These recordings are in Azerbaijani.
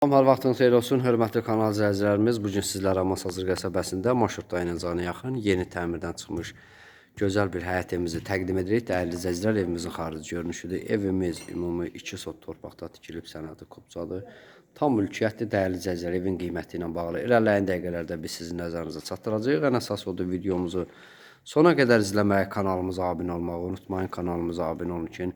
Salam, hər vaxtınız xeyir olsun, hörmətli kanal izləyicilərimiz. Bu gün sizlərə Masazır qəsəbəsində marşrutda ilə cana yaxın yeni təmirdən çıxmış gözəl bir həyət evimizi təqdim edirik. Dəyərli izləyicilər, evimizin xarici görünüşüdür. Evimiz ümumi 2 sot torpaqda tikilib, sənədi kopcadır. Tam mülkiyyətli dəyərli izləyicilər, evin qiyməti ilə bağlı irəliləyən dəqiqələrdə biz sizin nəzərinizə çatdıracağıq. Ən əsas odur videomuzu sona qədər izləməyi, kanalımıza abunə olmağı unutmayın. Kanalımıza abunə olun ki,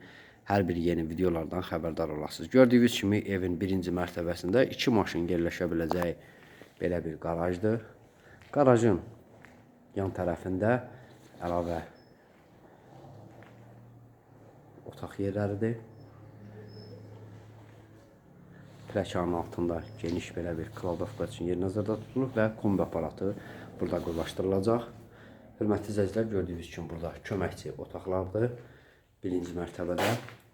hər bir yeni videolardan xəbərdar olasınız. Gördüyünüz kimi evin birinci mərtəbəsində iki maşın yerləşə biləcəyi belə bir qarajdır. Qarajın yan tərəfində əlavə otaq yerləridir. Pləkanın altında geniş belə bir kladovka üçün yer nəzərdə tutulub və kombi aparatı burada qurlaşdırılacaq. Hörmətli izləyicilər, gördüyünüz kimi burada köməkçi otaqlardır. Birinci mərtəbədə.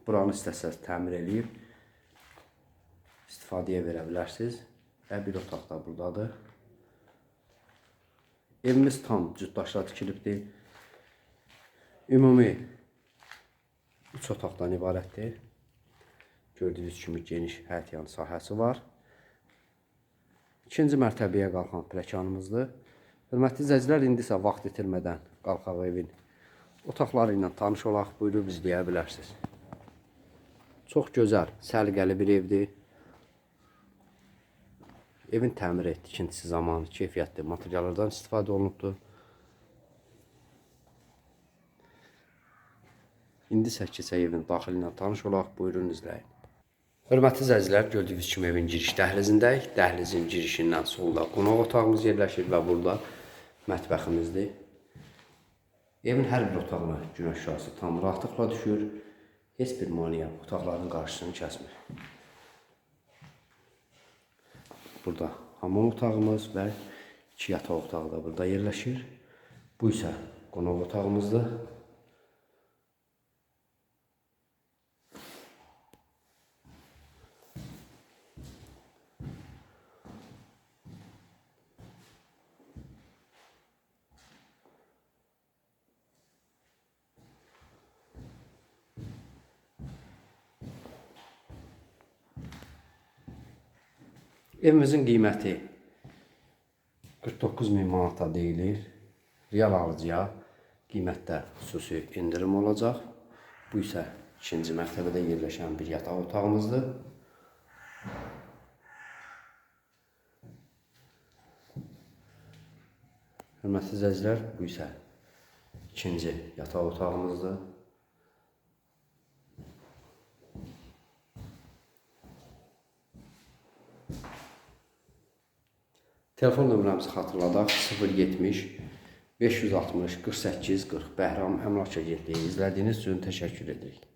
Buranı istəsəz təmir eləyib istifadəyə verə bilərsiniz. Və bir otaq da buradadır. Evimiz tam cütdaşla tikilibdir. Ümumi 3 otaqdan ibarətdir. Gördüyünüz kimi geniş həyət yanı sahəsi var. İkinci mərtəbəyə qalxan pləkanımızdır. Hörmətli izləyicilər, indi isə vaxt itirmədən qalxaq evin otaqları ilə tanış olaq, buyurub izləyə bilərsiniz. Çox gözəl, səliqəli bir evdir. Evin təmiri, tikintisi zamanı keyfiyyətli materiallardan istifadə olunubdur. İndi isə keçək evin daxili ilə tanış olaq, buyurun izləyin. Hörmətli izləyicilər, gördüyünüz kimi evin giriş dəhlizindəyik. Dəhlizin girişindən solda qonaq otağımız yerləşir və burada mətbəximizdir. Evin hər bir otağına günəş şüası tam rahatlıqla düşür. Heç bir maneə otaqların qarşısını kəsmir. Burada hamam otağımız və iki yataq otağı da burada yerləşir. Bu isə qonaq otağımızdır. Evimizin qiyməti 49 min manata deyilir. Real alıcıya qiymətdə xüsusi indirim olacaq. Bu isə ikinci mərtəbədə yerləşən bir yataq otağımızdır. Hörmətli izləyicilər, bu isə ikinci yataq otağımızdır. Telefon nömrəmizi xatırladaq 070 560 48 40 Bəhram Əmlak Agentliyi izlədiyiniz üçün təşəkkür edirik.